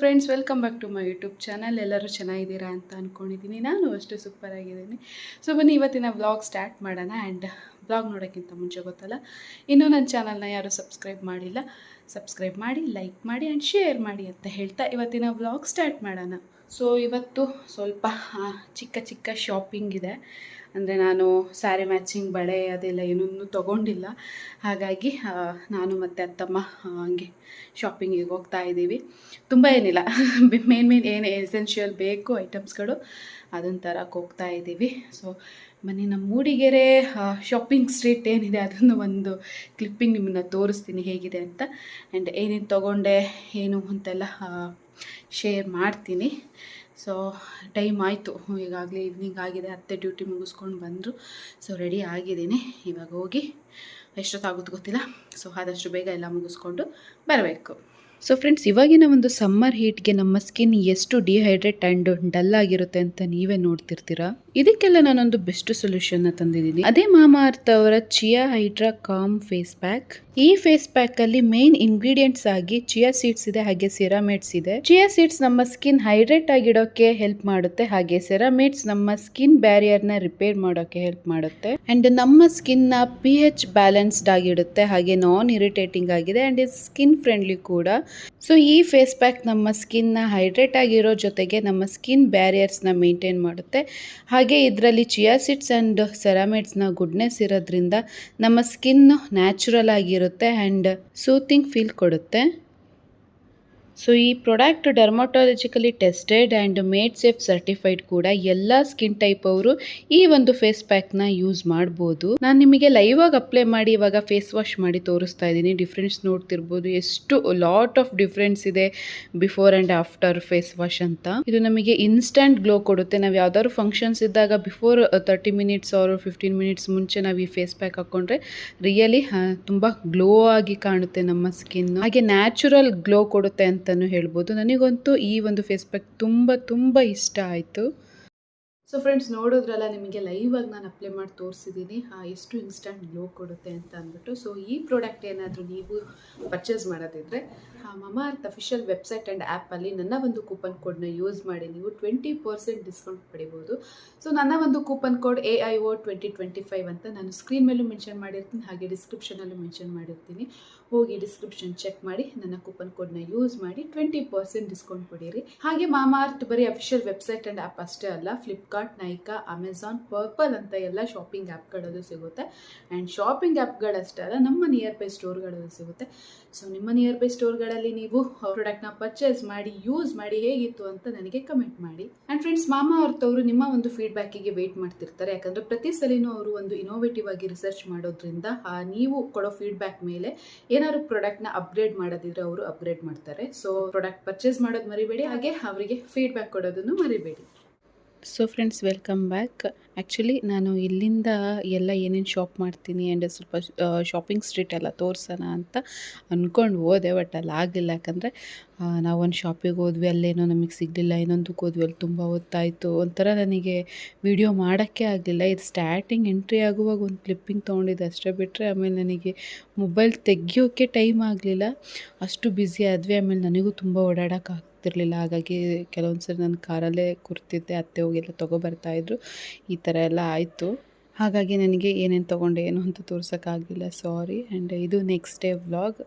Friends welcome back to my YouTube channel ಎಲ್ಲರೂ ಚೆನ್ನಾಗಿದ್ದೀರಾ ಅಂತ ಅಂದ್ಕೊಂಡಿದ್ದೀನಿ ನಾನು ಅಷ್ಟು ಸೂಪರ್ ಆಗಿದ್ದೀನಿ. ಸೊ ಬನ್ನಿ, ಇವತ್ತಿನ ವ್ಲಾಗ್ ಸ್ಟಾರ್ಟ್ ಮಾಡೋಣ. ಆ್ಯಂಡ್ ವ್ಲಾಗ್ ನೋಡೋಕ್ಕಿಂತ ಮುಂಚೆ ಗೊತ್ತಲ್ಲ? ಇನ್ನೂ ನನ್ನ ಚಾನಲ್ನ ಯಾರೂ ಸಬ್ಸ್ಕ್ರೈಬ್ ಮಾಡಿಲ್ಲ? ಸಬ್ಸ್ಕ್ರೈಬ್ ಮಾಡಿ ಲೈಕ್ ಮಾಡಿ ಆ್ಯಂಡ್ ಶೇರ್ ಮಾಡಿ ಅಂತ ಹೇಳ್ತಾ ಇವತ್ತಿನ ವ್ಲಾಗ್ ಸ್ಟಾರ್ಟ್ ಮಾಡೋಣ. ಸೊ ಇವತ್ತು ಸ್ವಲ್ಪ ಚಿಕ್ಕ ಚಿಕ್ಕ ಶಾಪಿಂಗ್ ಇದೆ. ಅಂದರೆ ನಾನು ಸ್ಯಾರಿ ಮ್ಯಾಚಿಂಗ್ ಬಳೆ ಅದೆಲ್ಲ ಏನೂ ತೊಗೊಂಡಿಲ್ಲ. ಹಾಗಾಗಿ ನಾನು ಮತ್ತು ಅತ್ತಮ್ಮ ಹಂಗೆ ಶಾಪಿಂಗಿಗೆ ಹೋಗ್ತಾ ಇದ್ದೀವಿ. ತುಂಬ ಏನಿಲ್ಲ. ಮೇನ್ ಮೇನ್ ಏನು ಎಸೆನ್ಷಿಯಲ್ ಬೇಕು ಐಟಮ್ಸ್ಗಳು ಅದನ್ನು ತರಕ್ಕೆ ಹೋಗ್ತಾ ಇದ್ದೀವಿ. ಸೊ ಮನೆ ನಮ್ಮ ಮೂಡಿಗೆರೆ ಶಾಪಿಂಗ್ ಸ್ಟ್ರೀಟ್ ಏನಿದೆ ಅದನ್ನು ಒಂದು ಕ್ಲಿಪ್ಪಿಂಗ್ ನಿಮ್ಮನ್ನು ತೋರಿಸ್ತೀನಿ ಹೇಗಿದೆ ಅಂತ. ಆ್ಯಂಡ್ ಏನೇನು ತೊಗೊಂಡೆ, ಏನು ಅಂತೆಲ್ಲ ಶೇರ್ ಮಾಡ್ತೀನಿ. ಸೊ ಟೈಮ್ ಆಯಿತು. ಈಗಾಗಲೇ ಈವ್ನಿಂಗ್ ಆಗಿದೆ, ಅತ್ತೆ ಡ್ಯೂಟಿ ಮುಗಿಸ್ಕೊಂಡು ಬಂದರು. ಸೊ ರೆಡಿ ಆಗಿದ್ದೀನಿ. ಇವಾಗ ಹೋಗಿ ಎಷ್ಟೊತ್ತಾಗುತ್ತೆ ಗೊತ್ತಿಲ್ಲ. ಸೊ ಆದಷ್ಟು ಬೇಗ ಎಲ್ಲ ಮುಗಿಸ್ಕೊಂಡು ಬರಬೇಕು. ಸೊ ಫ್ರೆಂಡ್ಸ್ ಇವಾಗಿನ ಒಂದು ಸಮ್ಮರ್ ಹೀಟ್ಗೆ ನಮ್ಮ ಸ್ಕಿನ್ ಎಷ್ಟು ಡಿಹೈಡ್ರೇಟ್ ಆ್ಯಂಡ್ ಡಲ್ ಆಗಿರುತ್ತೆ ಅಂತ ನೀವೇ ನೋಡ್ತಿರ್ತೀರಾ? ಇದಕ್ಕೆಲ್ಲ ನಾನೊಂದು ಬೆಸ್ಟ್ ಸೊಲ್ಯೂಷನ್ನ ತಂದಿದ್ದೀನಿ. ಅದೇ ಮಾಮಾ ಅರ್ಥ ಅವರ chia hydra calm face pack ಈ ಫೇಸ್ ಪ್ಯಾಕ್ ಅಲ್ಲಿ ಮೇನ್ ಇಂಗ್ರೀಡಿಯೆಂಟ್ಸ್ ಆಗಿ ಚಿಯಾ ಸೀಡ್ಸ್ ಇದೆ, ಹಾಗೆ ಸೆರಾಮೇಟ್ಸ್ ಇದೆ. ಚಿಯಾ ಸೀಡ್ಸ್ ನಮ್ಮ ಸ್ಕಿನ್ ಹೈಡ್ರೇಟ್ ಆಗಿಡೋಕೆ ಹೆಲ್ಪ್ ಮಾಡುತ್ತೆ, ಹಾಗೆ ಸೆರಾಮೇಟ್ಸ್ ನಮ್ಮ ಸ್ಕಿನ್ ಬ್ಯಾರಿಯರ್ನ ರಿಪೇರ್ ಮಾಡೋಕೆ ಹೆಲ್ಪ್ ಮಾಡುತ್ತೆ. ಅಂಡ್ ನಮ್ಮ ಸ್ಕಿನ್ನ ಪಿ ಎಚ್ ಬ್ಯಾಲೆನ್ಸ್ಡ್ ಆಗಿಡುತ್ತೆ, ಹಾಗೆ ನಾನ್ ಇರಿಟೇಟಿಂಗ್ ಆಗಿದೆ ಅಂಡ್ ಸ್ಕಿನ್ ಫ್ರೆಂಡ್ಲಿ ಕೂಡ. ಸೊ ಈ ಫೇಸ್ ಪ್ಯಾಕ್ ನಮ್ಮ ಸ್ಕಿನ್ನ ಹೈಡ್ರೇಟ್ ಆಗಿರೋ ಜೊತೆಗೆ ನಮ್ಮ ಸ್ಕಿನ್ ಬ್ಯಾರಿಯರ್ಸ್ನ ಮೇಂಟೈನ್ ಮಾಡುತ್ತೆ. ಹಾಗೆ ಇದರಲ್ಲಿ ಚಿಯಾ ಸೀಡ್ಸ್ ಅಂಡ್ ಸೆರಾಮೇಟ್ಸ್ನ ಗುಡ್ನೆಸ್ ಇರೋದ್ರಿಂದ ನಮ್ಮ ಸ್ಕಿನ್ ನ್ಯಾಚುರಲ್ ಆಗಿರುತ್ತೆ ಆ್ಯಂಡ್ ಸೂತಿಂಗ್ ಫೀಲ್ ಕೊಡುತ್ತೆ. ಸೊ ಈ product dermatologically tested and made safe certified ಕೂಡ ಎಲ್ಲ ಸ್ಕಿನ್ ಟೈಪ್ ಅವರು ಈ ಒಂದು ಫೇಸ್ ಪ್ಯಾಕ್ನ ಯೂಸ್ ಮಾಡ್ಬೋದು. ನಾನು ನಿಮಗೆ ಲೈವ್ ಆಗಿ ಅಪ್ಲೈ ಮಾಡಿ ಇವಾಗ ಫೇಸ್ ವಾಶ್ ಮಾಡಿ ತೋರಿಸ್ತಾ ಇದ್ದೀನಿ. ಡಿಫ್ರೆನ್ಸ್ ನೋಡ್ತಿರ್ಬೋದು. ಎಷ್ಟು ಲಾಟ್ ಆಫ್ ಡಿಫ್ರೆನ್ಸ್ ಇದೆ before and after face wash ಅಂತ. ಇದು ನಮಗೆ ಇನ್ಸ್ಟಂಟ್ ಗ್ಲೋ ಕೊಡುತ್ತೆ. ನಾವು ಯಾವ್ದಾದ್ರು ಫಂಕ್ಷನ್ಸ್ ಇದ್ದಾಗ ಬಿಫೋರ್ ತರ್ಟಿ ಮಿನಿಟ್ಸ್ ಅವರು ಫಿಫ್ಟೀನ್ ಮಿನಿಟ್ಸ್ ಮುಂಚೆ ನಾವು ಈ ಫೇಸ್ ಪ್ಯಾಕ್ ಹಾಕೊಂಡ್ರೆ ರಿಯಲಿ ತುಂಬ ಗ್ಲೋ ಆಗಿ ಕಾಣುತ್ತೆ ನಮ್ಮ ಸ್ಕಿನ್ ಹಾಗೆ ನ್ಯಾಚುರಲ್ ಗ್ಲೋ ಕೊಡುತ್ತೆ ಅಂತಲೂ ಹೇಳ್ಬೋದು. ನನಗಂತೂ ಈ ಒಂದು ಫೇಸ್ ಪ್ಯಾಕ್ ತುಂಬ ತುಂಬ ಇಷ್ಟ ಆಯಿತು. ಸೊ ಫ್ರೆಂಡ್ಸ್ ನೋಡಿದ್ರಲ್ಲ ನಿಮಗೆ ಲೈವ್ ಆಗಿ ನಾನು ಅಪ್ಲೈ ಮಾಡಿ ತೋರಿಸಿದ್ದೀನಿ ಎಷ್ಟು ಇನ್ಸ್ಟಂಟ್ ಗ್ಲೋ ಕೊಡುತ್ತೆ ಅಂತ ಅಂದ್ಬಿಟ್ಟು. ಸೊ ಈ ಪ್ರಾಡಕ್ಟ್ ಏನಾದರೂ ನೀವು ಪರ್ಚೇಸ್ ಮಾಡೋದಿದ್ರೆ ಮಮಾ ಅರ್ಥ ಅಫಿಷಿಯಲ್ ವೆಬ್ಸೈಟ್ ಆ್ಯಂಡ್ ಆ್ಯಪಲ್ಲಿ ನನ್ನ ಒಂದು ಕೂಪನ್ ಕೋಡ್ನ ಯೂಸ್ ಮಾಡಿ. ನೀವು ಟ್ವೆಂಟಿ ಪರ್ಸೆಂಟ್ ಡಿಸ್ಕೌಂಟ್ ಪಡಿಬೋದು. ಸೊ ನನ್ನ ಒಂದು coupon code A I O twenty twenty five ಅಂತ ನಾನು ಸ್ಕ್ರೀನ್ ಮೇಲೂ ಮೆನ್ಷನ್ ಮಾಡಿರ್ತೀನಿ, ಹಾಗೆ ಡಿಸ್ಕ್ರಿಪ್ಷನಲ್ಲೂ ಮೆನ್ಷನ್ ಮಾಡಿರ್ತೀನಿ. ಹೋಗಿ ಡಿಸ್ಕ್ರಿಪ್ಷನ್ ಚೆಕ್ ಮಾಡಿ, ನನ್ನ ಕೂಪನ್ ಕೋಡ್ನ ಯೂಸ್ ಮಾಡಿ ಟ್ವೆಂಟಿ ಪರ್ಸೆಂಟ್ ಡಿಸ್ಕೌಂಟ್ ಪಡೀರಿ. ಹಾಗೆ ಮಾಮಾ ಅರ್ತ್ ಬರೀ ಅಫಿಷಿಯಲ್ ವೆಬ್ಸೈಟ್ ಆ್ಯಂಡ್ ಆ್ಯಪ್ ಅಷ್ಟೇ ಅಲ್ಲ ಫ್ಲಿಪ್ಕಾರ್ಟ್ ನೈಕಾ ಅಮೆಝಾನ್ ಪರ್ಪಲ್ ಅಂತ ಎಲ್ಲ ಶಾಪಿಂಗ್ ಆ್ಯಪ್ಗಳಲ್ಲೂ ಸಿಗುತ್ತೆ. ಆ್ಯಂಡ್ ಶಾಪಿಂಗ್ ಆ್ಯಪ್ಗಳಷ್ಟೇ ಅಲ್ಲ, ನಮ್ಮ ನಿಯರ್ ಬೈ ಸ್ಟೋರ್ಗಳಲ್ಲೂ ಸಿಗುತ್ತೆ. ಸೊ, ನಿಮ್ಮ ನಿಯರ್ ಬೈ ಸ್ಟೋರ್ಗಳಲ್ಲಿ ನೀವು ಪ್ರಾಡಕ್ಟ್ನ ಪರ್ಚೇಸ್ ಮಾಡಿ, ಯೂಸ್ ಮಾಡಿ ಹೇಗಿತ್ತು ಅಂತ ನನಗೆ ಕಮೆಂಟ್ ಮಾಡಿ. ಆ್ಯಂಡ್ ಫ್ರೆಂಡ್ಸ್, ಮಾಮ ಅವ್ರತವರು ನಿಮ್ಮ ಒಂದು ಫೀಡ್ಬ್ಯಾಕಿಗೆ ವೇಟ್ ಮಾಡ್ತಿರ್ತಾರೆ. ಯಾಕಂದರೆ ಪ್ರತಿ ಸಲಿನೂ ಅವರು ಒಂದು ಇನೋವೇಟಿವ್ ಆಗಿ ರಿಸರ್ಚ್ ಮಾಡೋದ್ರಿಂದ ನೀವು ಕೊಡೋ ಫೀಡ್ಬ್ಯಾಕ್ ಮೇಲೆ ಏನಾದ್ರು ಪ್ರಾಡಕ್ಟ್ನ ಅಪ್ಗ್ರೇಡ್ ಮಾಡೋದಿದ್ರೆ ಅವರು ಅಪ್ಗ್ರೇಡ್ ಮಾಡ್ತಾರೆ. ಸೊ, ಪ್ರಾಡಕ್ಟ್ ಪರ್ಚೇಸ್ ಮಾಡೋದು ಮರಿಬೇಡಿ, ಹಾಗೆ ಅವರಿಗೆ ಫೀಡ್ಬ್ಯಾಕ್ ಕೊಡೋದನ್ನು ಮರಿಬೇಡಿ. So friends welcome back actually ನಾನು ಇಲ್ಲಿಂದ ಎಲ್ಲ ಏನೇನು ಶಾಪ್ ಮಾಡ್ತೀನಿ ಆ್ಯಂಡ್ ಸ್ವಲ್ಪ ಶಾಪಿಂಗ್ ಸ್ಟ್ರೀಟ್ ಎಲ್ಲ ತೋರಿಸೋಣ ಅಂತ ಅಂದ್ಕೊಂಡು ಹೋದೆ ಬಟ್ ಅಲ್ಲಿ ಆಗಲಿಲ್ಲ. ಯಾಕಂದರೆ ನಾವೊಂದು ಶಾಪಿಗೆ ಹೋದ್ವಿ ಅಲ್ಲೇನೋ ನಮಗೆ ಸಿಗಲಿಲ್ಲ ಇನ್ನೊಂದಕ್ಕೆ ಹೋದ್ವಿ, ಅಲ್ಲಿ ತುಂಬ ಹೊತ್ತಾಯಿತು. ಒಂಥರ ನನಗೆ ವಿಡಿಯೋ ಮಾಡೋಕ್ಕೆ ಆಗಲಿಲ್ಲ. ಇದು ಸ್ಟಾರ್ಟಿಂಗ್ ಎಂಟ್ರಿ ಆಗುವಾಗ ಒಂದು ಕ್ಲಿಪ್ಪಿಂಗ್ ತೊಗೊಂಡಿದ್ದೆ, ಅಷ್ಟೇ ಬಿಟ್ಟರೆ ಆಮೇಲೆ ನನಗೆ ಮೊಬೈಲ್ ತೆಗಿಯೋಕ್ಕೆ ಟೈಮ್ ಆಗಲಿಲ್ಲ. ಅಷ್ಟು ಬ್ಯುಸಿ ಆದ್ವಿ, ಆಮೇಲೆ ನನಗೂ ತುಂಬ ಓಡಾಡೋಕೆ ಆಗ್ತಿರ್ಲಿಲ್ಲ ಹಾಗಾಗಿ ಕೆಲವೊಂದು ಸರಿ ನಾನು ಕಾರಲ್ಲೇ ಕೂರ್ತಿದ್ದೆ, ಅತ್ತೆ ಹೋಗೆಲ್ಲ ತೊಗೊಬರ್ತಾಯಿದ್ರು ಈ ಥರ ಎಲ್ಲ ಆಯಿತು. ಹಾಗಾಗಿ ನನಗೆ ಏನೇನು ತೊಗೊಂಡೆ, ಏನು ಅಂತ ತೋರ್ಸೋಕ್ಕಾಗಲಿಲ್ಲ. ಸಾರಿ ಆ್ಯಂಡ್ ಇದು ನೆಕ್ಸ್ಟ್ ಡೇ ವ್ಲಾಗ್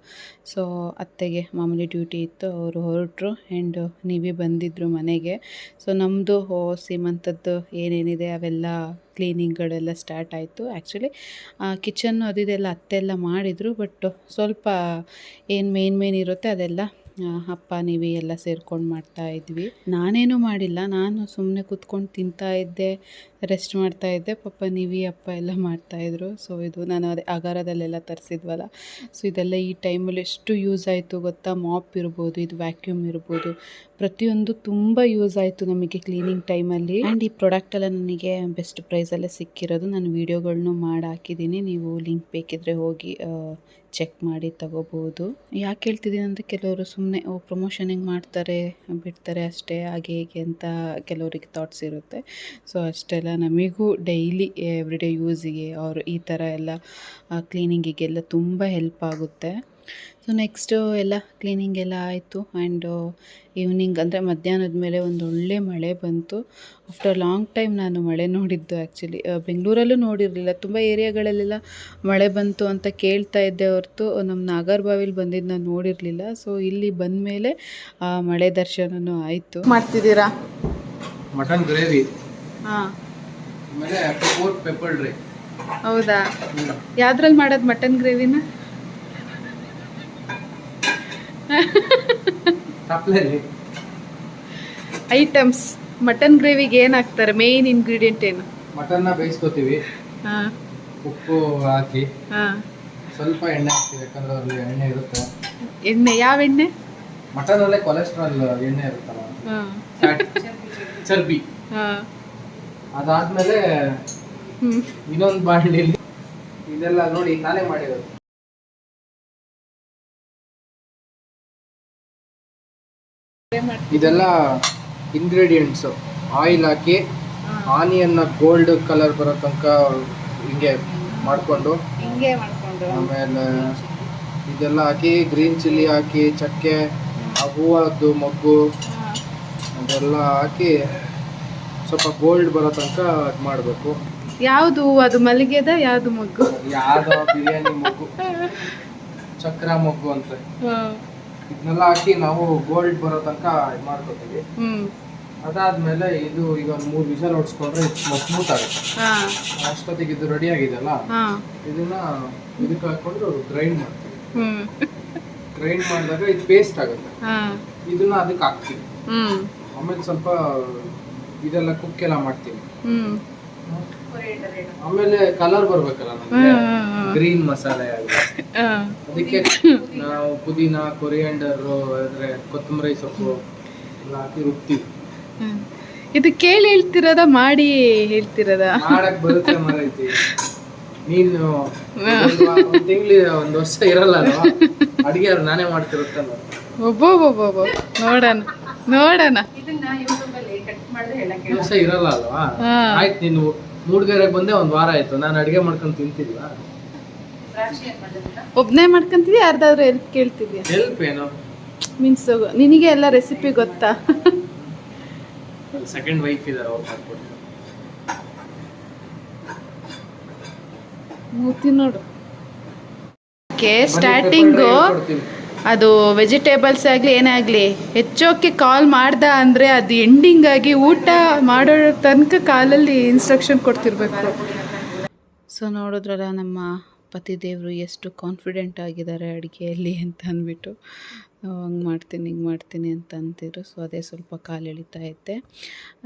ಸೊ ಅತ್ತೆಗೆ ಮಾಮೂಲಿ ಡ್ಯೂಟಿ ಇತ್ತು. ಅವರು ಹೊರಟರು. ಆ್ಯಂಡ್ ನೀವೇ ಬಂದಿದ್ದರು ಮನೆಗೆ. ಸೊ ನಮ್ಮದು ಸೀಮಂತದ್ದು ಏನೇನಿದೆ, ಅವೆಲ್ಲ ಕ್ಲೀನಿಂಗ್ಗಳೆಲ್ಲ ಸ್ಟಾರ್ಟ್ ಆಯಿತು. ಆ್ಯಕ್ಚುಲಿ ಕಿಚನ್ನು ಅದಿದೆಲ್ಲ ಅತ್ತೆಲ್ಲ ಮಾಡಿದರು. ಬಟ್ ಸ್ವಲ್ಪ ಏನು ಮೇನ್ ಮೇನ್ ಇರುತ್ತೆ ಅದೆಲ್ಲ ಅಪ್ಪ, ನೀವಿ ಎಲ್ಲ ಸೇರ್ಕೊಂಡು ಮಾಡ್ತಾ ಇದ್ವಿ. ನಾನೇನು ಮಾಡಿಲ್ಲ. ನಾನು ಸುಮ್ಮನೆ ಕೂತ್ಕೊಂಡು ತಿಂತಾ ಇದ್ದೆ ರೆಸ್ಟ್ ಮಾಡ್ತಾ ಇದ್ದೆ. ಪಾಪ ನೀವಿ ಅಪ್ಪ ಎಲ್ಲ ಮಾಡ್ತಾಯಿದ್ರು ಸೊ ಇದು ನಾನು ಅದೇ ಅಗಾರದಲ್ಲೆಲ್ಲ ತರಿಸಿದ್ವಲ್ಲ. ಸೊ ಇದೆಲ್ಲ ಈ ಟೈಮಲ್ಲಿ ಎಷ್ಟು ಯೂಸ್ ಆಯಿತು ಗೊತ್ತಾ? ಮಾಪ್ ಇರ್ಬೋದು, ಇದು ವ್ಯಾಕ್ಯೂಮ್ ಇರ್ಬೋದು. ಪ್ರತಿಯೊಂದು ತುಂಬ ಯೂಸ್ ಆಯಿತು ನಮಗೆ ಕ್ಲೀನಿಂಗ್ ಟೈಮಲ್ಲಿ ಆ್ಯಂಡ್ ಈ ಪ್ರಾಡಕ್ಟ್ ಎಲ್ಲ ನನಗೆ ಬೆಸ್ಟ್ ಪ್ರೈಸಲ್ಲೇ ಸಿಕ್ಕಿರೋದು. ನಾನು ವೀಡಿಯೋಗಳನ್ನೂ ಮಾಡಿ ಹಾಕಿದ್ದೀನಿ. ನೀವು ಲಿಂಕ್ ಬೇಕಿದ್ರೆ ಹೋಗಿ ಚೆಕ್ ಮಾಡಿ ತಗೋಬೋದು. ಯಾಕೆ ಹೇಳ್ತಿದ್ದೀನಿ ಅಂದರೆ ಕೆಲವರು ಸುಮ್ಮನೆ ಓ ಪ್ರಮೋಷನಿಂಗ್ ಮಾಡ್ತಾರೆ ಬಿಡ್ತಾರೆ ಅಷ್ಟೇ, ಹಾಗೆ ಹೀಗೆ ಅಂತ ಕೆಲವರಿಗೆ ಥಾಟ್ಸ್ ಇರುತ್ತೆ. ಸೊ ಅಷ್ಟೆಲ್ಲ ನಮಗೂ ಡೈಲಿ ಎವ್ರಿಡೇ ಯೂಸಿಗೆ ಅವ್ರು ಈ ಥರ ಎಲ್ಲ ಕ್ಲೀನಿಂಗಿಗೆಲ್ಲ ತುಂಬ ಹೆಲ್ಪ್ ಆಗುತ್ತೆ. ಸೊ ನೆಕ್ಸ್ಟು ಎಲ್ಲ ಕ್ಲೀನಿಂಗ್ ಎಲ್ಲ ಆಯಿತು. ಆ್ಯಂಡ್ ಈವ್ನಿಂಗ್ ಅಂದರೆ ಮಧ್ಯಾಹ್ನದ ಮೇಲೆ ಒಂದು ಒಳ್ಳೆ ಮಳೆ ಬಂತು. ಆಫ್ಟರ್ ಲಾಂಗ್ ಟೈಮ್ ನಾನು ಮಳೆ ನೋಡಿದ್ದು ಆ್ಯಕ್ಚುಲಿ ಬೆಂಗಳೂರಲ್ಲೂ ನೋಡಿರಲಿಲ್ಲ. ತುಂಬ ಏರಿಯಾಗಳಲ್ಲೆಲ್ಲ ಮಳೆ ಬಂತು ಅಂತ ಕೇಳ್ತಾ ಇದ್ದೆ ಹೊರತು. ನಮ್ಮ ನಾಗರ್ಬಾವಿಲಿ ಬಂದಿದ್ದು ನಾನು ನೋಡಿರಲಿಲ್ಲ. ಸೊ ಇಲ್ಲಿ ಬಂದ ಮೇಲೆ ಮಳೆ ದರ್ಶನವೂ ಆಯಿತು. ಮಾಡ್ತಿದ್ದೀರಾ? ಮಟನ್ ಗ್ರೇವಿ ಹಾಂ. ಹೌದಾ? ಯಾವ್ದ್ರಲ್ಲಿ ಮಾಡೋದು ಮಟನ್ ಗ್ರೇವಿನ? ಐಟಮ್ಸ್ ಮಟನ್ ಗ್ರೇವಿಗೆ ಏನ್ ಹಾಕ್ತಾರೆ ಮೇಯ್ನ್ ಇಂಗ್ರೀಡಿಯೆಂಟ್ ಏನು? ಮಟನ್ನ ಬೇಯಿಸ್ಕೋತೀವಿ. ಹಾಂ. ಉಪ್ಪು ಹಾಕಿ. ಹಾಂ. ಸ್ವಲ್ಪ ಎಣ್ಣೆ ಹಾಕ್ತೀವಿ ಯಾಕಂದ್ರೆ ಅದ್ರಲ್ಲಿ ಎಣ್ಣೆ ಇರುತ್ತೆ. ಎಣ್ಣೆ? ಯಾವ ಎಣ್ಣೆ? ಮಟನ್ ಮಟನಲ್ಲೇ ಕೊಲೆಸ್ಟ್ರಾಲ್ ಎಣ್ಣೆ ಇರುತ್ತಲ್ಲ. ಚರ್ಬಿ. ಹಾ. ಅದಾದ್ಮೇಲೆ ಇನ್ನೊಂದು ಬಾಂಡ್ಲಿ ಇದೆಲ್ಲ ನೋಡಿ ನಾನೇ ಮಾಡಿರೋದು. ಇದೆಲ್ಲ ಇಂಗ್ರೀಡಿಯೆಂಟ್ಸ್ ಆಯಿಲ್ ಹಾಕಿ ಆನಿಯನ್ನ ಗೋಲ್ಡ್ ಕಲರ್ ಬರೋ ತನಕ ಹಿಂಗೆ ಮಾಡಿಕೊಂಡು ಹಿಂಗೆ ಮಾಡ್ಕೊಂಡು. ಆಮೇಲೆ ಇದೆಲ್ಲ ಹಾಕಿ ಗ್ರೀನ್ ಚಿಲ್ಲಿ ಹಾಕಿ ಚಕ್ಕೆ ಆ ಹೂವದ್ದು ಮೊಗ್ಗು ಅದೆಲ್ಲ ಹಾಕಿ ಸ್ವಲ್ಪ ಗೋಲ್ಡ್ ಬರೋ ತನಕ ಇದು ಮಾಡಬೇಕು. ಯಾವುದು ಅದು ಮಲ್ಲಿಗೆದ? ಯಾವುದು ಮಗ್ಗು? ಯಾವ್ದು ಬಿರಿಯಾನಿ ಮೊಗ್ಗು. ಚಕ್ರ ಮೊಗ್ಗು ಅಂತ. ಇದನ್ನೆಲ್ಲ ಹಾಕಿ ನಾವು ಗೋಲ್ಡ್ ಬರೋ ತನಕ ಇದು ಮಾಡ್ಕೋತೀವಿ. ಹ್ಮ್. ಅದಾದ್ಮೇಲೆ ಇದು ಈಗ ಒಂದು ಮೂರು ವಿಷಲ್ ಹೊಡ್ಸ್ಕೊಂಡ್ರೆ ಸ್ಮೂತ್ ಆಗುತ್ತೆ. ಹಾ. ಅಷ್ಟೊತ್ತಿಗೆ ಇದು ರೆಡಿ ಆಗಿದೆಯಲ್ಲ? ಹಾ. ಇದನ್ನ ಇದಕ್ಕೆ ಹಾಕೊಂಡು ಗ್ರೈಂಡ್ ಮಾಡ್ತೀವಿ. ಹ್ಮ್. ಗ್ರೈಂಡ್ ಮಾಡಿದಾಗ ಇದು ಪೇಸ್ಟ್ ಆಗುತ್ತೆ. ಹಾ. ಇದನ್ನ ಅದಕ್ಕೆ ಹಾಕ್ತೀವಿ. ಹ್ಮ್. ಆಮೇಲೆ ಸ್ವಲ್ಪ ಇದೆಲ್ಲ ಕುಕ್ ಎಲ್ಲ ಮಾಡ್ತೀವಿ. ಹ್ಮ್. ಆಮೇಲೆ ಕಲರ್ ಬರ್ಬೇಕಲ್ಲ ನಮ್ಗೆ. ಗ್ರೀನ್ ಮಸಾಲೆ ಅದಕ್ಕೆ ನಾವು ಪುದೀನ ಕೊರಿಯಂಡರ್ ಅಂದ್ರೆ ಕೊತ್ತಂಬರಿ ಸೊಪ್ಪು ಎಲ್ಲ ಹಾಕಿ ರುಬ್ತೀವಿ. ಇದು ಕೇಳಿ ಹೇಳ್ತಿರೋದ ಮಾಡಿ ಹೇಳ್ತಿರೋದ? ಮಾಡಕ್ ಬರುತ್ತೆ ಮರೈತಿ ನೀನು ಒಂದು ತಿಂಗ್ಳು ಒಂದ್ ವರ್ಷ ಇರಲ್ಲ ಅಲ್ವಾ ಅಡಿಗೆ ಅವ್ರು ನಾನೇ ಮಾಡ್ತಿರುತ್ತಲ್ಲ ಒಬ್ಬೊಬ್ಬೊಬ್ಬೊಬ್ಬ. ನೋಡೋಣ ನೋಡೋಣ. ವರ್ಷ ಇರಲ್ಲ ಅಲ್ವಾ? ಆಯ್ತು ನೀನು ಮೂಡ್ಗೆರೆಗೆ ಬಂದೆ ಒಂದ್ ವಾರ ಆಯ್ತು. ನಾನು ಅಡಿಗೆ ಮಾಡ್ಕೊಂಡು ತಿಂತಿಲ್ಲ ಒಬ್ನೇ ಮಾಡ್ಕೊಂತಿದ್ಯಾ? ಯಾರ್ದಾದ್ರು ಹೆಲ್ಪ್ ಕೇಳ್ತಿದ್ಯಾ? ಹೆಲ್ಪ್ ಏನು? ಮೀನ್ಸ್ ನಿನಗೆ ಎಲ್ಲ ರೆಸಿಪಿ ಗೊತ್ತಾ? ಸೆಕೆಂಡ್ ವೈಫ್ ಇದಾರೆ ಅವ್ರು ಮಾಡ್ಕೊಡ್ತಾರೆ. ಮೂತಿ ನೋಡು. Okay starting. ಅದು ವೆಜಿಟೇಬಲ್ಸ್ ಆಗಲಿ, ಏನೇ ಆಗಲಿ ಹೆಚ್ಚೋಕ್ಕೆ ಕಾಲ್ ಮಾಡ್ದ ಅಂದರೆ ಅದು ಎಂಡಿಂಗ್ ಆಗಿ ಊಟ ಮಾಡೋ ತನಕ ಕಾಲಲ್ಲಿ ಇನ್ಸ್ಟ್ರಕ್ಷನ್ ಕೊಡ್ತಿರ್ಬೇಕು. ಸೊ ನೋಡಿದ್ರಲ್ಲ ನಮ್ಮ ಪತಿದೇವರು ಎಷ್ಟು ಕಾನ್ಫಿಡೆಂಟ್ ಆಗಿದ್ದಾರೆ ಅಡುಗೆಯಲ್ಲಿ ಅಂತ ಅಂದ್ಬಿಟ್ಟು. ಹಂಗೆ ಮಾಡ್ತೀನಿ, ಹಿಂಗೆ ಮಾಡ್ತೀನಿ ಅಂತ ಅಂತಿದ್ರು ಸೊ ಅದೇ ಸ್ವಲ್ಪ ಕಾಲು ಎಳಿತಾ ಇದ್ದೆ.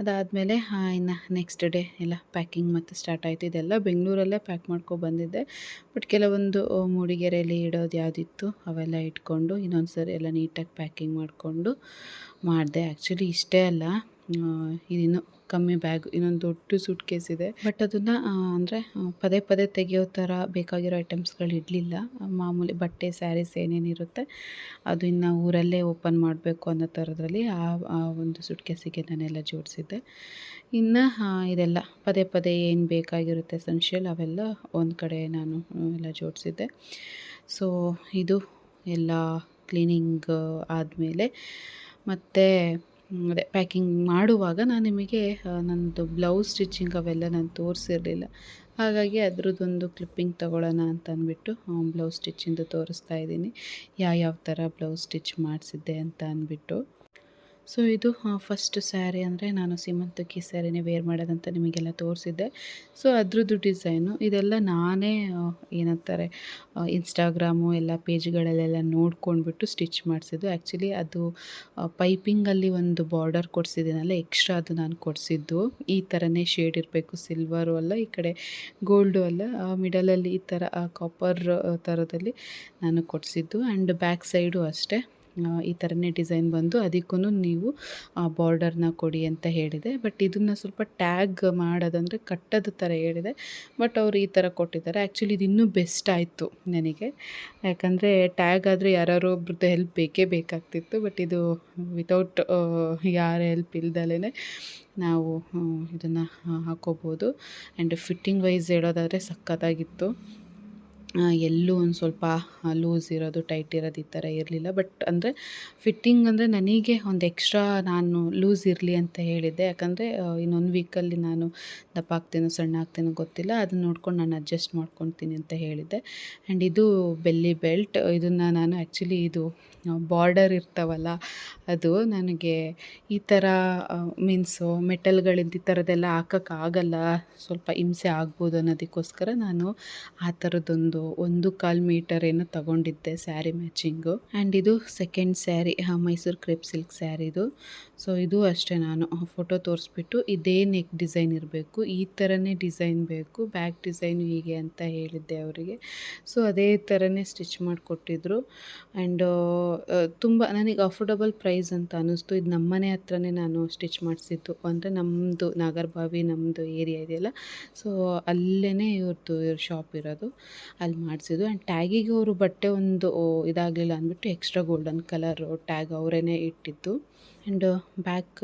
ಅದಾದಮೇಲೆ ಇನ್ನು ನೆಕ್ಸ್ಟ್ ಡೇ ಎಲ್ಲ ಪ್ಯಾಕಿಂಗ್ ಮತ್ತು ಸ್ಟಾರ್ಟ್ ಆಯಿತು. ಇದೆಲ್ಲ ಬೆಂಗಳೂರಲ್ಲೇ ಪ್ಯಾಕ್ ಮಾಡ್ಕೊ ಬಂದಿದ್ದೆ. ಬಟ್ ಕೆಲವೊಂದು ಮೂಡಿಗೆರೆಯಲ್ಲಿ ಇಡೋದು ಯಾವುದಿತ್ತು, ಅವೆಲ್ಲ ಇಟ್ಕೊಂಡು ಇನ್ನೊಂದು ಸರಿ ಎಲ್ಲ ನೀಟಾಗಿ ಪ್ಯಾಕಿಂಗ್ ಮಾಡಿಕೊಂಡು ಮಾಡಿದೆ. ಆ್ಯಕ್ಚುಲಿ ಇಷ್ಟೇ ಅಲ್ಲ. ಇದಿನ್ನು ಕಮ್ಮಿ ಬ್ಯಾಗ್, ಇನ್ನೊಂದು ದೊಡ್ಡ ಸೂಟ್ ಕೇಸ್ ಇದೆ. ಬಟ್ ಅದನ್ನು ಅಂದರೆ ಪದೇ ಪದೇ ತೆಗೆಯೋ ಥರ ಬೇಕಾಗಿರೋ ಐಟಮ್ಸ್ಗಳು ಇಡಲಿಲ್ಲ. ಮಾಮೂಲಿ ಬಟ್ಟೆ ಸ್ಯಾರೀಸ್ ಏನೇನಿರುತ್ತೆ, ಅದು ಇನ್ನು ಊರಲ್ಲೇ ಓಪನ್ ಮಾಡಬೇಕು ಅನ್ನೋ ಥರದ್ರಲ್ಲಿ ಆ ಒಂದು ಸೂಟ್ ಕೇಸಿಗೆ ನಾನೆಲ್ಲ ಜೋಡಿಸಿದ್ದೆ. ಇನ್ನು ಇದೆಲ್ಲ ಪದೇ ಪದೇ ಏನು ಬೇಕಾಗಿರುತ್ತೆ ಎಸೆನ್ಷಿಯಲ್ ಅವೆಲ್ಲ ಒಂದು ಕಡೆ ನಾನು ಎಲ್ಲ ಜೋಡಿಸಿದ್ದೆ. ಸೊ ಇದು ಎಲ್ಲ ಕ್ಲೀನಿಂಗ್ ಆದಮೇಲೆ ಮತ್ತು ಅದೇ ಪ್ಯಾಕಿಂಗ್ ಮಾಡುವಾಗ ನಾನು ನಿಮಗೆ ನನ್ನದು ಬ್ಲೌಸ್ ಸ್ಟಿಚಿಂಗ್ ಅವೆಲ್ಲ ನಾನು ತೋರಿಸಿರಲಿಲ್ಲ. ಹಾಗಾಗಿ ಅದ್ರದ್ದೊಂದು ಕ್ಲಿಪ್ಪಿಂಗ್ ತೊಗೊಳ್ಳೋಣ ಅಂತ ಅಂದ್ಬಿಟ್ಟು ಬ್ಲೌಸ್ ಸ್ಟಿಚ್ಚಿಂದು ತೋರಿಸ್ತಾ ಇದ್ದೀನಿ. ಯಾವ್ಯಾವ ಥರ ಬ್ಲೌಸ್ ಸ್ಟಿಚ್ ಮಾಡಿಸಿದ್ದೆ ಅಂತ ಅಂದ್ಬಿಟ್ಟು ಸೊ ಇದು ಫಸ್ಟ್ ಸ್ಯಾರಿ ಅಂದರೆ ನಾನು ಸೀಮಂತಕ್ಕಿ ಸ್ಯಾರಿನೇ ವೇರ್ ಮಾಡೋದಂತ ನಿಮಗೆಲ್ಲ ತೋರಿಸಿದ್ದೆ. ಸೊ ಅದ್ರದ್ದು ಡಿಸೈನು ಇದೆಲ್ಲ ನಾನೇ ಏನಂತಾರೆ ಇನ್ಸ್ಟಾಗ್ರಾಮು ಎಲ್ಲ ಪೇಜ್ಗಳಲ್ಲೆಲ್ಲ ನೋಡ್ಕೊಂಡ್ಬಿಟ್ಟು ಸ್ಟಿಚ್ ಮಾಡಿಸಿದ್ದು. ಆ್ಯಕ್ಚುಲಿ ಅದು ಪೈಪಿಂಗಲ್ಲಿ ಒಂದು ಬಾರ್ಡರ್ ಕೊಡಿಸಿದ್ದೀನಲ್ಲ ಎಕ್ಸ್ಟ್ರಾ ಅದು ನಾನು ಕೊಡಿಸಿದ್ದು. ಈ ಥರನೇ ಶೇಡ್ ಇರಬೇಕು ಸಿಲ್ವರು ಅಲ್ಲ, ಈ ಕಡೆ ಗೋಲ್ಡು ಅಲ್ಲ ಮಿಡಲಲ್ಲಿ ಈ ಥರ ಕಾಪರ್ ಥರದಲ್ಲಿ ನಾನು ಕೊಡಿಸಿದ್ದು. ಆ್ಯಂಡ್ ಬ್ಯಾಕ್ ಸೈಡು ಅಷ್ಟೇ. ಈ ಥರನೇ ಡಿಸೈನ್ ಬಂದು ಅದಕ್ಕೂ ನೀವು ಬಾರ್ಡರ್ನ ಕೊಡಿ ಅಂತ ಹೇಳಿದೆ. ಬಟ್ ಇದನ್ನು ಸ್ವಲ್ಪ ಟ್ಯಾಗ್ ಮಾಡೋದಂದರೆ ಕಟ್ಟೋದು ಥರ ಹೇಳಿದೆ. ಬಟ್ ಅವರು ಈ ಥರ ಕೊಟ್ಟಿದ್ದಾರೆ. ಆ್ಯಕ್ಚುಲಿ ಇದು ಇನ್ನೂ ಬೆಸ್ಟ್ ಆಯಿತು ನನಗೆ. ಯಾಕಂದರೆ ಟ್ಯಾಗ್ ಆದರೆ ಯಾರು ಒಬ್ರದ್ದು ಹೆಲ್ಪ್ ಬೇಕೇ ಬೇಕಾಗ್ತಿತ್ತು. ಬಟ್ ಇದು ವಿತೌಟ್ ಯಾರ ಹೆಲ್ಪ್ ಇಲ್ದಲೇ ನಾವು ಇದನ್ನು ಹಾಕೋಬೋದು. ಆ್ಯಂಡ್ ಫಿಟ್ಟಿಂಗ್ ವೈಸ್ ಹೇಳೋದಾದರೆ ಸಖತ್ತಾಗಿತ್ತು. ಎಲ್ಲೂ ಒಂದು ಸ್ವಲ್ಪ ಲೂಸ್ ಇರೋದು ಟೈಟ್ ಇರೋದು ಈ ಥರ ಇರಲಿಲ್ಲ. ಬಟ್ ಅಂದರೆ ಫಿಟ್ಟಿಂಗ್ ಅಂದರೆ ನನಗೆ ಒಂದು ಎಕ್ಸ್ಟ್ರಾ ನಾನು ಲೂಸ್ ಇರಲಿ ಅಂತ ಹೇಳಿದ್ದೆ. ಯಾಕಂದರೆ ಇನ್ನೊಂದು ವೀಕಲ್ಲಿ ನಾನು ದಪ್ಪ ಆಗ್ತೀನೋ, ಸಣ್ಣ ಆಗ್ತೀನೋ ಗೊತ್ತಿಲ್ಲ. ಅದನ್ನ ನೋಡ್ಕೊಂಡು ನಾನು ಅಡ್ಜಸ್ಟ್ ಮಾಡ್ಕೊತೀನಿ ಅಂತ ಹೇಳಿದ್ದೆ. ಆ್ಯಂಡ್ ಇದು ಬೆಲ್ಲಿ ಬೆಲ್ಟ್ ಇದನ್ನು ನಾನು ಆ್ಯಕ್ಚುಲಿ ಇದು ಬಾರ್ಡರ್ ಇರ್ತಾವಲ್ಲ, ಅದು ನನಗೆ ಈ ಥರ ಮೀನ್ಸು ಮೆಟಲ್ಗಳಿಂದ ಈ ಥರದ್ದೆಲ್ಲ ಹಾಕೋಕ್ಕಾಗಲ್ಲ ಸ್ವಲ್ಪ ಹಿಂಸೆ ಆಗ್ಬೋದು ಅನ್ನೋದಕ್ಕೋಸ್ಕರ ನಾನು ಆ ಥರದ್ದೊಂದು ಒಂದು ಕಾಲು ಮೀಟರ್ ಏನೋ ತಗೊಂಡಿದ್ದೆ ಸ್ಯಾರಿ ಮ್ಯಾಚಿಂಗು. ಆ್ಯಂಡ್ ಇದು second sari Mysore crepe silk ಸ್ಯಾರಿದು so ಇದು ಅಷ್ಟೇ ನಾನು ಫೋಟೋ ತೋರಿಸ್ಬಿಟ್ಟು ಇದೇ ನೆಕ್ ಡಿಸೈನ್ ಇರಬೇಕು, ಈ ಥರನೇ ಡಿಸೈನ್ ಬೇಕು ಬ್ಯಾಕ್ ಡಿಸೈನು ಹೀಗೆ ಅಂತ ಹೇಳಿದ್ದೆ ಅವರಿಗೆ. ಸೊ ಅದೇ ಥರನೇ ಸ್ಟಿಚ್ ಮಾಡಿಕೊಟ್ಟಿದ್ರು. ಆ್ಯಂಡ್ ತುಂಬ ನನಗೆ ಅಫೋರ್ಡಬಲ್ ಪ್ರೈಸ್ ಅಂತ ಅನ್ನಿಸ್ತು. ಇದು ನಮ್ಮನೆ ಹತ್ರನೇ ನಾನು ಸ್ಟಿಚ್ ಮಾಡಿಸಿದ್ದು. ಅಂದರೆ ನಮ್ಮದು ನಾಗರಬಾವಿ ನಮ್ಮದು ಏರಿಯಾ ಇದೆಯಲ್ಲ. ಸೊ ಅಲ್ಲೇ ಇವ್ರದ್ದು ಇವ್ರ ಶಾಪ್ ಇರೋದು. ಅಲ್ಲಿ ಮಾಡಿಸಿದ್ದು. ಆ್ಯಂಡ್ ಟ್ಯಾಗಿಗೆ ಅವರು ಬಟ್ಟೆ ಒಂದು ಇದಾಗಲಿಲ್ಲ ಅಂದ್ಬಿಟ್ಟು ಎಕ್ಸ್ಟ್ರಾ ಗೋಲ್ಡನ್ ಕಲರು ಟ್ಯಾಗ್ ಅವರೇ ಇಟ್ಟಿದ್ದು. ಆ್ಯಂಡ್ ಬ್ಯಾಕ್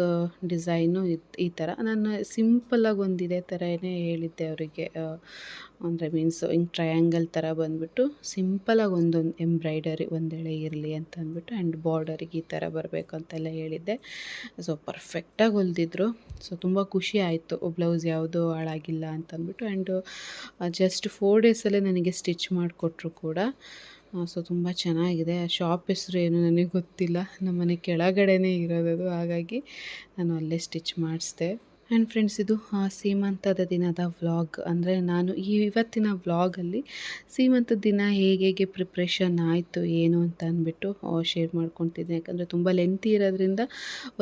ಡಿಸೈನು ಇದು ಈ ಥರ ನಾನು ಸಿಂಪಲಾಗಿ ಒಂದು ಇದೇ ಥರನೇ ಹೇಳಿದ್ದೆ ಅವರಿಗೆ ಅಂದರೆ ಮೀನ್ಸ್ ಹಿಂಗೆ ಟ್ರಯಾಂಗಲ್ ಥರ ಬಂದುಬಿಟ್ಟು ಸಿಂಪಲಾಗಿ ಒಂದೊಂದು ಎಂಬ್ರಾಯ್ಡರಿ ಒಂದೆಳೆ ಇರಲಿ ಅಂತ ಅಂದ್ಬಿಟ್ಟು ಆ್ಯಂಡ್ ಬಾರ್ಡರಿಗೆ ಈ ಥರ ಬರಬೇಕು ಅಂತೆಲ್ಲ ಹೇಳಿದ್ದೆ. ಸೊ ಪರ್ಫೆಕ್ಟಾಗಿ ಹೊಲಿದಿದ್ರು. ಸೊ ತುಂಬ ಖುಷಿ ಆಯಿತು. ಬ್ಲೌಸ್ ಯಾವುದೂ ಹಾಳಾಗಿಲ್ಲ ಅಂತ ಅಂದ್ಬಿಟ್ಟು. ಆ್ಯಂಡು ಜಸ್ಟ್ ಫೋರ್ ಡೇಸಲ್ಲೇ ನನಗೆ ಸ್ಟಿಚ್ ಮಾಡಿಕೊಟ್ರು ಕೂಡ. ಸೊ ತುಂಬ ಚೆನ್ನಾಗಿದೆ. ಆ ಶಾಪ್ ಹೆಸ್ರು ಏನು ನನಗೆ ಗೊತ್ತಿಲ್ಲ. ನಮ್ಮನೆ ಕೆಳಗಡೆನೇ ಇರೋದದು ಹಾಗಾಗಿ ನಾನು ಅಲ್ಲೇ ಸ್ಟಿಚ್ ಮಾಡಿಸ್ದೆ. ಆ್ಯಂಡ್ ಫ್ರೆಂಡ್ಸ್ ಇದು ಸೀಮಂತದ ದಿನದ ವ್ಲಾಗ್. ಅಂದರೆ ನಾನು ಈ ಇವತ್ತಿನ ವ್ಲಾಗಲ್ಲಿ ಸೀಮಂತದ ದಿನ ಹೇಗೆ ಹೇಗೆ ಪ್ರಿಪ್ರೇಷನ್ ಆಯಿತು, ಏನು ಅಂತ ಅಂದ್ಬಿಟ್ಟು ಶೇರ್ ಮಾಡ್ಕೊತಿದ್ದೆ ಯಾಕಂದರೆ ತುಂಬ ಲೆಂತಿ ಇರೋದ್ರಿಂದ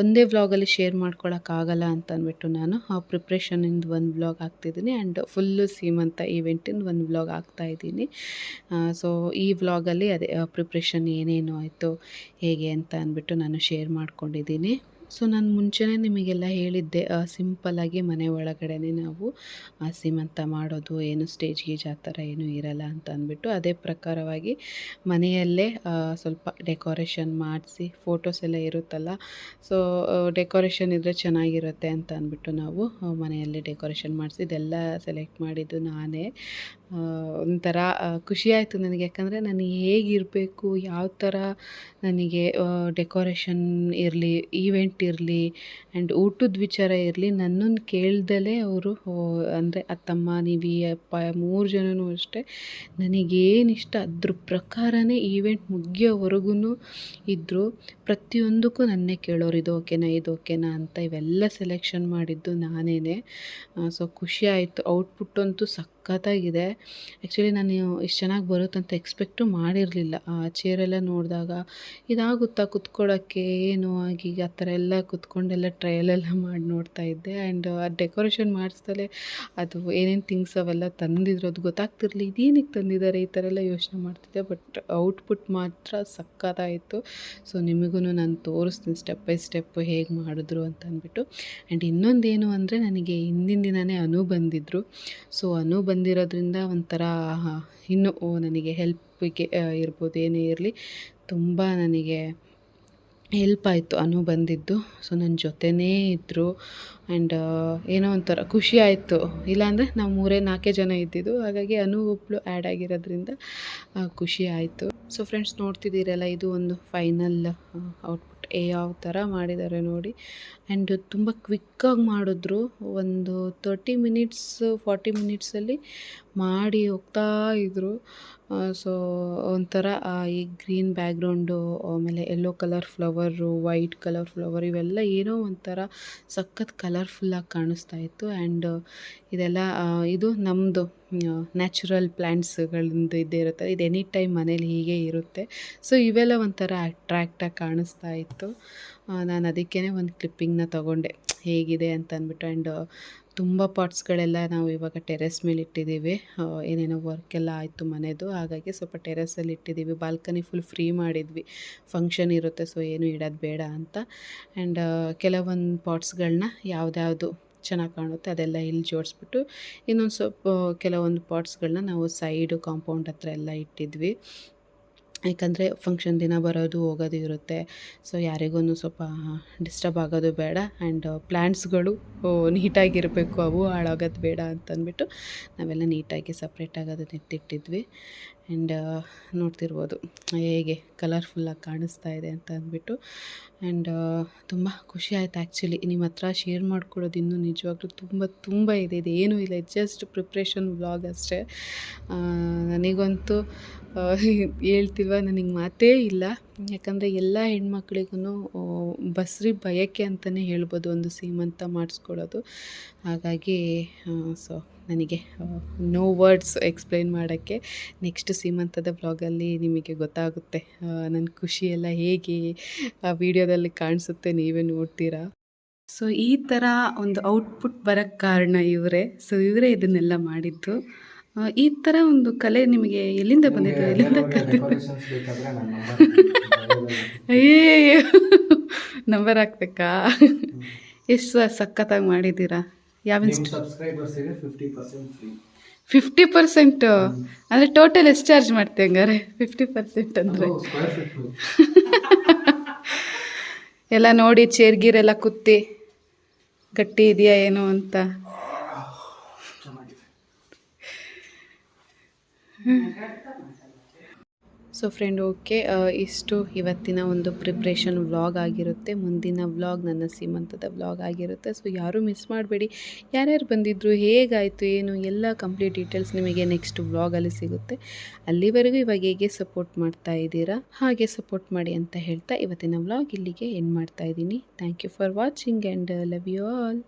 ಒಂದೇ ವ್ಲಾಗಲ್ಲಿ ಶೇರ್ ಮಾಡ್ಕೊಳಕ್ಕಾಗಲ್ಲ ಅಂತ ಅಂದ್ಬಿಟ್ಟು ನಾನು, ಆ ಪ್ರಿಪ್ರೇಷನಿಂದ ಒಂದು ವ್ಲಾಗ್ ಹಾಕ್ತಿದ್ದೀನಿ. ಆ್ಯಂಡ್ ಫುಲ್ಲು ಸೀಮಂತ ಈವೆಂಟಿಂದ ಒಂದು ವ್ಲಾಗ್ ಹಾಕ್ತಾಯಿದ್ದೀನಿ ಸೊ ಈ ವ್ಲಾಗಲ್ಲಿ ಅದೇ ಪ್ರಿಪ್ರೇಷನ್ ಏನೇನು ಆಯಿತು, ಹೇಗೆ ಅಂತ ಅಂದ್ಬಿಟ್ಟು ನಾನು ಶೇರ್ ಮಾಡ್ಕೊಂಡಿದ್ದೀನಿ. ಸೊ ನಾನು ಮುಂಚೆನೇ ನಿಮಗೆಲ್ಲ ಹೇಳಿದ್ದೆ ಸಿಂಪಲ್ಲಾಗಿ ಮನೆ ಒಳಗಡೆನೇ ನಾವು ಸೀಮಂತ ಮಾಡೋದು, ಏನು ಸ್ಟೇಜ್ ಗೀಜ್ ಆ ಥರ ಏನೂ ಇರಲ್ಲ ಅಂತ ಅಂದ್ಬಿಟ್ಟು, ಅದೇ ಪ್ರಕಾರವಾಗಿ ಮನೆಯಲ್ಲೇ ಸ್ವಲ್ಪ ಡೆಕೋರೇಷನ್ ಮಾಡಿಸಿ ಫೋಟೋಸ್ ಎಲ್ಲ ಇರುತ್ತಲ್ಲ ಸೊ ಡೆಕೋರೇಷನ್ ಇದ್ದರೆ ಚೆನ್ನಾಗಿರುತ್ತೆ ಅಂತ ಅಂದ್ಬಿಟ್ಟು ನಾವು ಮನೆಯಲ್ಲೇ ಡೆಕೋರೇಷನ್ ಮಾಡಿಸಿ, ಇದೆಲ್ಲ ಸೆಲೆಕ್ಟ್ ಮಾಡಿದ್ದು ನಾನೇ. ಒಂಥರ ಖುಷಿಯಾಯಿತು ನನಗೆ. ಯಾಕಂದರೆ ನಾನು ಹೇಗಿರಬೇಕು, ಯಾವ ಥರ ನನಗೆ ಡೆಕೋರೇಷನ್ ಇರಲಿ, ಈವೆಂಟ್ ಇರಲಿ, ಆ್ಯಂಡ್ ಊಟದ ವಿಚಾರ ಇರಲಿ ನನ್ನನ್ನು ಕೇಳ್ದಲೇ ಅವರು ಅಂದರೆ ಅತ್ತಮ್ಮ, ನೀವು ಅಪ್ಪ, ಮೂರು ಜನನೂ ಅಷ್ಟೇ ನನಗೇನು ಇಷ್ಟ ಅದ್ರ ಪ್ರಕಾರನೇ ಈವೆಂಟ್ ಮುಗಿಯೋವರೆಗೂ ಇದ್ದರು ಪ್ರತಿಯೊಂದಕ್ಕೂ ನನ್ನೇ ಕೇಳೋರು, ಇದು ಓಕೆನಾ ಇದು ಓಕೆನಾ ಅಂತ ಇವೆಲ್ಲ ಸೆಲೆಕ್ಷನ್ ಮಾಡಿದ್ದು ನಾನೇ ಸೊ ಖುಷಿ ಆಯಿತು ಔಟ್ಪುಟ್ ಅಂತೂ ಸಖತ್ತಾಗಿದೆ ಆ್ಯಕ್ಚುಲಿ ನಾನು ಇಷ್ಟು ಚೆನ್ನಾಗಿ ಬರುತ್ತಂತ ಎಕ್ಸ್ಪೆಕ್ಟು ಮಾಡಿರಲಿಲ್ಲ. ಆ ಚೇರೆಲ್ಲ ನೋಡಿದಾಗ ಇದಾಗುತ್ತಾ ಕುತ್ಕೊಳ್ಳೋಕ್ಕೆ, ಏನು ಆಗಿ, ಆ ಥರ ಎಲ್ಲ ಕುತ್ಕೊಂಡೆಲ್ಲ ಟ್ರಯಲೆಲ್ಲ ಮಾಡಿ ನೋಡ್ತಾ ಇದ್ದೆ. ಆ್ಯಂಡ್ ಆ ಡೆಕೋರೇಷನ್ ಮಾಡಿಸ್ದಲೇ ಅದು ಏನೇನು ಥಿಂಗ್ಸ್ ಅವೆಲ್ಲ ತಂದಿದ್ರು ಅದು ಗೊತ್ತಾಗ್ತಿರಲಿ ಇದೇನಕ್ಕೆ ತಂದಿದ್ದಾರೆ, ಈ ಥರ ಎಲ್ಲ ಯೋಚನೆ ಮಾಡ್ತಿದ್ದೆ. ಬಟ್ ಔಟ್ಪುಟ್ ಮಾತ್ರ ಸಖತ್ತಾಯಿತು. ಸೊ ನಿಮಗೂ ನಾನು ತೋರಿಸ್ತೀನಿ ಸ್ಟೆಪ್ ಬೈ ಸ್ಟೆಪ್ ಹೇಗೆ ಮಾಡಿದ್ರು ಅಂತ ಅಂದ್ಬಿಟ್ಟು. ಆ್ಯಂಡ್ ಇನ್ನೊಂದೇನು ಅಂದರೆ ನನಗೆ ಹಿಂದಿನ ದಿನವೇ ಅನು ಬಂದಿದ್ದರು ಸೊ ಅನು ಬಂದಿರೋದ್ರಿಂದ ಒಂಥರ ಇನ್ನು ನನಗೆ ಹೆಲ್ಪಿಗೆ ಇರ್ಬೋದು, ಏನೇ ಇರಲಿ, ತುಂಬ ನನಗೆ ಹೆಲ್ಪ್ ಆಯಿತು, ಅನು ಬಂದಿದ್ದು. ಸೊ ನನ್ನ ಜೊತೆನೇ ಇದ್ದರು ಆ್ಯಂಡ್ ಏನೋ ಒಂಥರ ಖುಷಿ ಆಯಿತು. ಇಲ್ಲಾಂದರೆ ನಾವು ಮೂರೇ, ನಾಲ್ಕೇ ಜನ ಇದ್ದಿದ್ದು. ಹಾಗಾಗಿ ಅನು ಒಬ್ಬಳು ಆ್ಯಡ್ ಆಗಿರೋದ್ರಿಂದ ಖುಷಿ ಆಯಿತು. ಸೊ ಫ್ರೆಂಡ್ಸ್ ನೋಡ್ತಿದ್ದೀರಲ್ಲ, ಇದು ಒಂದು ಫೈನಲ್ ಔಟ್ಪುಟ್ ಯಾವ ಥರ ಮಾಡಿದ್ದಾರೆ ನೋಡಿ. ಆ್ಯಂಡ್ ತುಂಬ ಕ್ವಿಕ್ಕಾಗಿ ಮಾಡಿದ್ರು. ಒಂದು ತರ್ಟಿ ಮಿನಿಟ್ಸ್ ಫಾರ್ಟಿ ಮಿನಿಟ್ಸಲ್ಲಿ ಮಾಡಿ ಹೋಗ್ತಾ ಇದ್ದರು ಸೊ ಒಂಥರ ಈ ಗ್ರೀನ್ ಬ್ಯಾಗ್ರೌಂಡು ಆಮೇಲೆ yellow colour flower white colour flower ಇವೆಲ್ಲ ಏನೋ ಒಂಥರ ಸಖತ್ ಕಲರ್ಫುಲ್ಲಾಗಿ ಕಾಣಿಸ್ತಾ ಇತ್ತು. ಆ್ಯಂಡ್ ಇದೆಲ್ಲ ಇದು ನಮ್ಮದು ನ್ಯಾಚುರಲ್ ಪ್ಲ್ಯಾಂಟ್ಸ್ಗಳಿಂದ ಇದ್ದೇ ಇರುತ್ತೆ. ಇದು ಎನಿ ಟೈಮ್ ಮನೇಲಿ ಹೀಗೆ ಇರುತ್ತೆ. ಸೊ ಇವೆಲ್ಲ ಒಂಥರ ಅಟ್ರ್ಯಾಕ್ಟಾಗಿ ಕಾಣಿಸ್ತಾ ಇತ್ತು. ನಾನು ಅದಕ್ಕೇ ಒಂದು ಕ್ಲಿಪ್ಪಿಂಗ್ನ ತೊಗೊಂಡೆ. ಹೇಗಿದೆ ಅಂತ ಅಂದ್ಬಿಟ್ಟು ಆ್ಯಂಡ್ ತುಂಬ ಪಾಟ್ಸ್ಗಳೆಲ್ಲ ನಾವು ಇವಾಗ ಟೆರೆಸ್ ಮೇಲೆ ಇಟ್ಟಿದ್ದೀವಿ. ಏನೇನೋ ವರ್ಕ್ ಎಲ್ಲ ಆಯಿತು ಮನೆಯದು ಹಾಗಾಗಿ ಸ್ವಲ್ಪ ಟೆರೆಸಲ್ಲಿ ಇಟ್ಟಿದ್ದೀವಿ. ಬಾಲ್ಕನಿ ಫುಲ್ ಫ್ರೀ ಮಾಡಿದ್ವಿ. ಫಂಕ್ಷನ್ ಇರುತ್ತೆ ಸೊ ಏನು ಇಡೋದು ಬೇಡ ಅಂತ. ಆ್ಯಂಡ್ ಕೆಲವೊಂದು ಪಾಟ್ಸ್ಗಳನ್ನ ಯಾವುದ್ಯಾವುದು ಚೆನ್ನಾಗಿ ಕಾಣುತ್ತೆ ಅದೆಲ್ಲ ಇಲ್ಲಿ ಜೋಡಿಸ್ಬಿಟ್ಟು ಇನ್ನೊಂದು ಸ್ವಲ್ಪ ಕೆಲವೊಂದು ಪಾಟ್ಸ್ಗಳನ್ನ ನಾವು ಸೈಡು ಕಾಂಪೌಂಡ್ ಹತ್ರ ಎಲ್ಲ ಇಟ್ಟಿದ್ವಿ. ಯಾಕಂದರೆ ಫಂಕ್ಷನ್ ದಿನ ಬರೋದು, ಹೋಗೋದು ಇರುತ್ತೆ. ಸೊ ಯಾರಿಗೂ ಸ್ವಲ್ಪ ಡಿಸ್ಟರ್ಬ್ ಆಗೋದು ಬೇಡ. ಆ್ಯಂಡ್ ಪ್ಲ್ಯಾಂಟ್ಸ್ಗಳು ನೀಟಾಗಿರಬೇಕು. ಅವು ಹಾಳಾಗೋದು ಬೇಡ ಅಂತ ಅಂದ್ಬಿಟ್ಟು ನಾವೆಲ್ಲ ನೀಟಾಗಿ ಸಪ್ರೇಟಾಗಿ ಅದನ್ನು ಎತ್ತಿಟ್ಟಿದ್ವಿ ಆ್ಯಂಡ್ ನೋಡ್ತಿರ್ಬೋದು ಹೇಗೆ ಕಲರ್ಫುಲ್ಲಾಗಿ ಕಾಣಿಸ್ತಾ ಇದೆ ಅಂತ ಅಂದ್ಬಿಟ್ಟು. ಆ್ಯಂಡ್ ತುಂಬ ಖುಷಿ ಆಯ್ತು ಆ್ಯಕ್ಚುಲಿ ನಿಮ್ಮ ಹತ್ರ ಶೇರ್ ಮಾಡ್ಕೊಳ್ಳೋದು ಇನ್ನೂ ನಿಜವಾಗ್ಲೂ ತುಂಬ ತುಂಬ ಇದೆ. ಇದು ಏನೂ ಇಲ್ಲ ಜಸ್ಟ್ ಪ್ರಿಪ್ರೇಷನ್ ವ್ಲಾಗ್ ಅಷ್ಟೇ. ನನಗಂತೂ ಹೇಳ್ತಿಲ್ವ? ನನಗೆ ಮಾತೇ ಇಲ್ಲ. ಯಾಕಂದರೆ ಎಲ್ಲ ಹೆಣ್ಮಕ್ಳಿಗೂ ಬಸ್ರಿ ಬಯಕೆ ಅಂತಲೇ ಹೇಳ್ಬೋದು ಒಂದು ಸೀಮಂತ ಮಾಡಿಸ್ಕೊಳ್ಳೋದು. ಹಾಗಾಗಿ ಸೊ ನನಗೆ ನೋ ವರ್ಡ್ಸ್ ಎಕ್ಸ್ಪ್ಲೈನ್ ಮಾಡೋಕ್ಕೆ ನೆಕ್ಸ್ಟ್ ಸೀಮಂತದ ಬ್ಲಾಗಲ್ಲಿ ನಿಮಗೆ ಗೊತ್ತಾಗುತ್ತೆ. ನನ್ನ ಎಲ್ಲ ಹೇಗೆ ಆ ವಿಡಿಯೋದಲ್ಲಿ ಕಾಣಿಸುತ್ತೆ ನೀವೇ ನೋಡ್ತೀರಾ? ಸೊ ಈ ಥರ ಒಂದು ಔಟ್ಪುಟ್ ಬರೋಕ್ಕೆ ಕಾರಣ ಇವರೇ. ಸೊ ಇವರೇ ಇದನ್ನೆಲ್ಲ ಮಾಡಿದ್ದು. ಈ ಥರ ಒಂದು ಕಲೆ ನಿಮಗೆ ಎಲ್ಲಿಂದ ಬಂದಿದ್ದು ಎಲ್ಲಿಂದ ಅಯ್ಯೇ ನಂಬರ್ ಅಯ್ಯೋ ನಂಬರ್ ಹಾಕ್ಬೇಕಾ? ಎಷ್ಟು ಸಖತ್ತಾಗಿ ಮಾಡಿದ್ದೀರಾ? ಯಾವ ಫಿಫ್ಟಿ ಪರ್ಸೆಂಟು ಅಂದರೆ ಟೋಟಲ್ ಎಷ್ಟು ಚಾರ್ಜ್ ಮಾಡ್ತೀವಿ ಹಂಗಾರೆ? ಫಿಫ್ಟಿ ಪರ್ಸೆಂಟ್ ಅಂದರೆ. ಎಲ್ಲ ನೋಡಿ ಚೇರ್ ಗೀರೆಲ್ಲ ಕುತ್ತಿ ಗಟ್ಟಿ ಇದೆಯಾ ಏನು ಅಂತ? ಸೊ ಫ್ರೆಂಡ್ ಓಕೆ ಇಷ್ಟು ಇವತ್ತಿನ ಒಂದು ಪ್ರಿಪ್ರೇಷನ್ ವ್ಲಾಗ್ ಆಗಿರುತ್ತೆ. ಮುಂದಿನ ವ್ಲಾಗ್ ನನ್ನ ಸೀಮಂತದ ವ್ಲಾಗ್ ಆಗಿರುತ್ತೆ. ಸೊ ಯಾರೂ ಮಿಸ್ ಮಾಡಬೇಡಿ. ಯಾರ್ಯಾರು ಬಂದಿದ್ದರು ಹೇಗಾಯಿತು, ಏನು, ಎಲ್ಲ ಕಂಪ್ಲೀಟ್ ಡೀಟೇಲ್ಸ್ ನಿಮಗೆ ನೆಕ್ಸ್ಟ್ ವ್ಲಾಗಲ್ಲಿ ಸಿಗುತ್ತೆ. ಅಲ್ಲಿವರೆಗೂ ಇವಾಗ ಹೇಗೆ ಸಪೋರ್ಟ್ ಮಾಡ್ತಾ ಇದ್ದೀರಾ, ಹಾಗೆ ಸಪೋರ್ಟ್ ಮಾಡಿ ಅಂತ ಹೇಳ್ತಾ ಇವತ್ತಿನ ವ್ಲಾಗ್ ಇಲ್ಲಿಗೆ ಎಂಡ್ ಮಾಡ್ತಾ ಇದ್ದೀನಿ. Thank you for watching and love you all